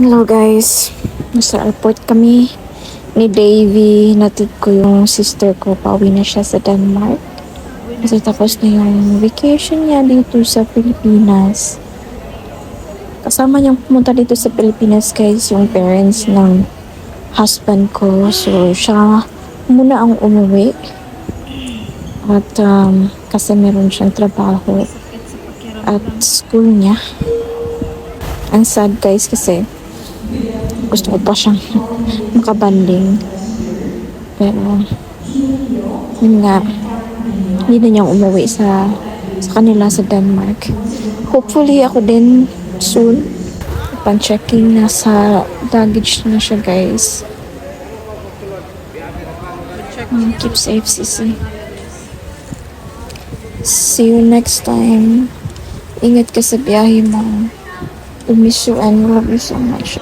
Hello guys. Nasa airport kami ni Davy. Natid ko yung sister ko. Pauwi na siya sa Denmark. Kasi tapos na yung vacation niya dito sa Pilipinas. Kasama niyang pumunta dito sa Pilipinas guys yung parents ng husband ko. So siya muna ang umuwi. At um, kasi meron siyang trabaho at school niya. Ang sad guys kasi gusto ko pa siyang makabanding. Pero, yun nga, hindi na niyang umuwi sa, sa kanila sa Denmark. Hopefully, ako din soon. Pan-checking na sa luggage na siya guys. Um, keep safe, sisi. See you next time. Ingat ka sa biyahe mo. I miss you and love you so much.